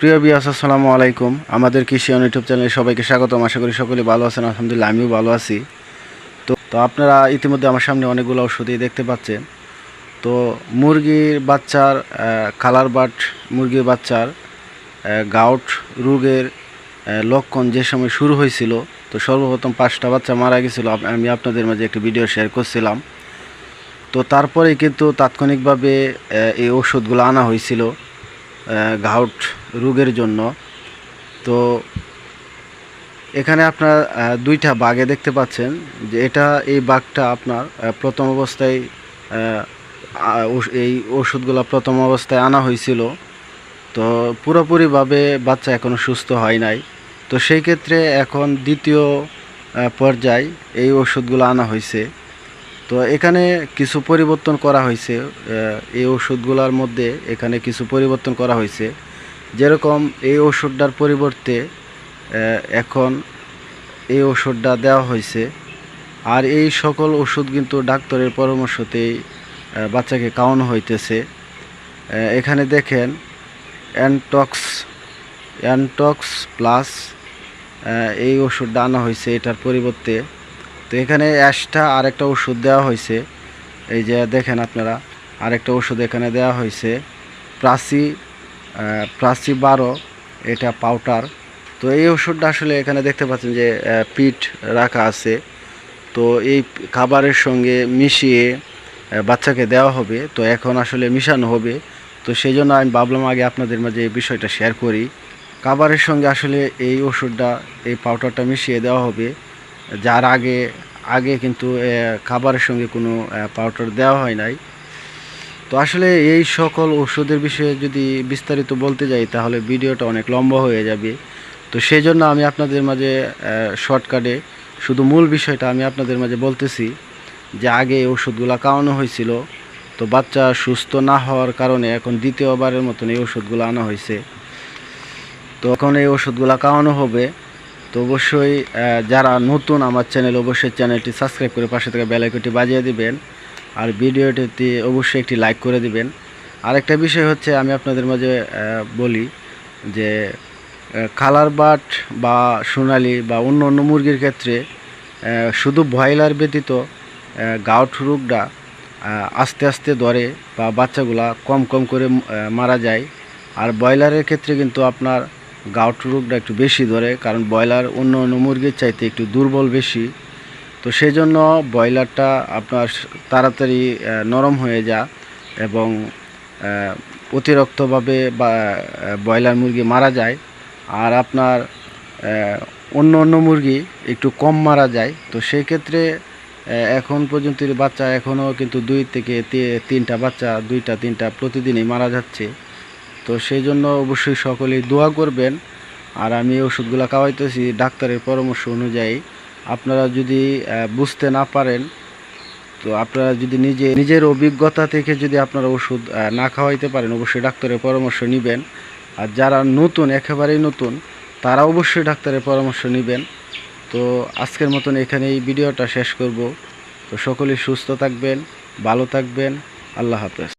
প্রিয় বিয়াস আসসালামু আলাইকুম। আমাদের কৃষি অন ইউটিউব চ্যানেলে সবাইকে স্বাগতম। আশা করি সকলে ভালো আছেন। আলহামদুলিল্লাহ, আমিও ভালো আছি। তো তো আপনারা ইতিমধ্যে আমার সামনে অনেকগুলো ওষুধই দেখতে পাচ্ছেন। তো, মুরগির বাচ্চার কালার বাট মুরগির বাচ্চার গাউট রোগের লক্ষণ যে সময় শুরু হয়েছিল, তো সর্বপ্রথম পাঁচটা বাচ্চা মারা গেছিল। আমি আপনাদের মাঝে একটি ভিডিও শেয়ার করছিলাম। তো তারপরে কিন্তু তাৎক্ষণিকভাবে এই ওষুধগুলো আনা হয়েছিল গাউট রোগের জন্য। তো এখানে আপনার দুইটা বাগে দেখতে পাচ্ছেন যে এটা, এই বাঘটা আপনার প্রথম অবস্থায় এই ওষুধগুলো প্রথম অবস্থায় আনা হয়েছিল। তো পুরোপুরিভাবে বাচ্চা এখনও সুস্থ হয় নাই। তো সেই ক্ষেত্রে এখন দ্বিতীয় পর্যায় এই ওষুধগুলো আনা হয়েছে। তো এখানে কিছু পরিবর্তন করা হয়েছে এই ওষুধগুলোর মধ্যে এখানে কিছু পরিবর্তন করা হয়েছে। যেরকম এই ওষুধটার পরিবর্তে এখন এই ওষুধটা দেওয়া হয়েছে। আর এই সকল ওষুধ কিন্তু ডাক্তারের পরামর্শতেই বাচ্চাকে খাওয়ানো হইতেছে। এখানে দেখেন, অ্যান্টক্স অ্যান্টক্স প্লাস এই ওষুধটা আনা হয়েছে এটার পরিবর্তে। তো এখানে অ্যাশটা আরেকটা ওষুধ দেওয়া হয়েছে। এই যে দেখেন আপনারা, আরেকটা ওষুধ এখানে দেওয়া হয়েছে। প্রাসি প্রাসি বারো, এটা পাউডার। তো এই ওষুধটা আসলে এখানে দেখতে পাচ্ছেন যে পিঠ রাখা আছে। তো এই খাবারের সঙ্গে মিশিয়ে বাচ্চাকে দেওয়া হবে। তো এখন আসলে মিশানো হবে। তো সেই জন্য আমি ভাবলাম আগে আপনাদের মাঝে এই বিষয়টা শেয়ার করি। খাবারের সঙ্গে আসলে এই ওষুধটা, এই পাউডারটা মিশিয়ে দেওয়া হবে। যার আগে আগে কিন্তু খাবারের সঙ্গে কোনো পাউডার দেওয়া হয় নাই। তো আসলে এই সকল ওষুধের বিষয়ে যদি বিস্তারিত বলতে যাই, তাহলে ভিডিওটা অনেক লম্বা হয়ে যাবে। তো সেই জন্য আমি আপনাদের মাঝে শর্টকাটে শুধু মূল বিষয়টা আমি আপনাদের মাঝে বলতেছি যে আগে এই ওষুধগুলো খাওয়ানো হয়েছিল। তো বাচ্চা সুস্থ না হওয়ার কারণে এখন দ্বিতীয়বারের মতন এই ওষুধগুলো আনা হয়েছে। তো এখন এই ওষুধগুলো খাওয়ানো হবে। তো অবশ্যই যারা নতুন আমার চ্যানেল, অবশ্যই চ্যানেলটি সাবস্ক্রাইব করে পাশে থেকে বেলাইকনটি বাজিয়ে দিবেন। আর ভিডিওটিতে অবশ্যই একটি লাইক করে দিবেন। আরেকটা বিষয় হচ্ছে আমি আপনাদের মাঝে বলি যে কালার বাট বা সোনালি বা অন্য অন্য মুরগির ক্ষেত্রে শুধু ব্রয়লার ব্যতীত গাউট রোগটা আস্তে আস্তে ধরে বা বাচ্চাগুলা কম কম করে মারা যায়। আর ব্রয়লারের ক্ষেত্রে কিন্তু আপনার গাউট রোগটা একটু বেশি ধরে, কারণ ব্রয়লার অন্য অন্য মুরগির চাইতে একটু দুর্বল বেশি। তো সেই জন্য ব্রয়লারটা আপনার তাড়াতাড়ি নরম হয়ে যা এবং অতিরিক্তভাবে বা ব্রয়লার মুরগি মারা যায়। আর আপনার অন্য অন্য মুরগি একটু কম মারা যায়। তো সেই ক্ষেত্রে এখন পর্যন্ত বাচ্চা এখনও কিন্তু দুই থেকে তিনটা বাচ্চা, দুইটা, তিনটা প্রতিদিনই মারা যাচ্ছে। তো সেই জন্য অবশ্যই সকলেই দোয়া করবেন। আর আমি ওষুধগুলো খাওয়াইতেছি, ডাক্তারের পরামর্শ অনুযায়ী। আপনারা যদি বুঝতে না পারেন, তো আপনারা যদি নিজে, নিজের অভিজ্ঞতা থেকে যদি আপনারা ওষুধ না খাওয়াইতে পারেন, অবশ্যই ডাক্তারের পরামর্শ নেবেন। আর যারা নতুন, একেবারেই নতুন, তারা অবশ্যই ডাক্তারের পরামর্শ নেবেন। তো আজকের মতন এখানে এই ভিডিওটা শেষ করব। তো সকলেই সুস্থ থাকবেন, ভালো থাকবেন, আল্লাহ হাফেজ।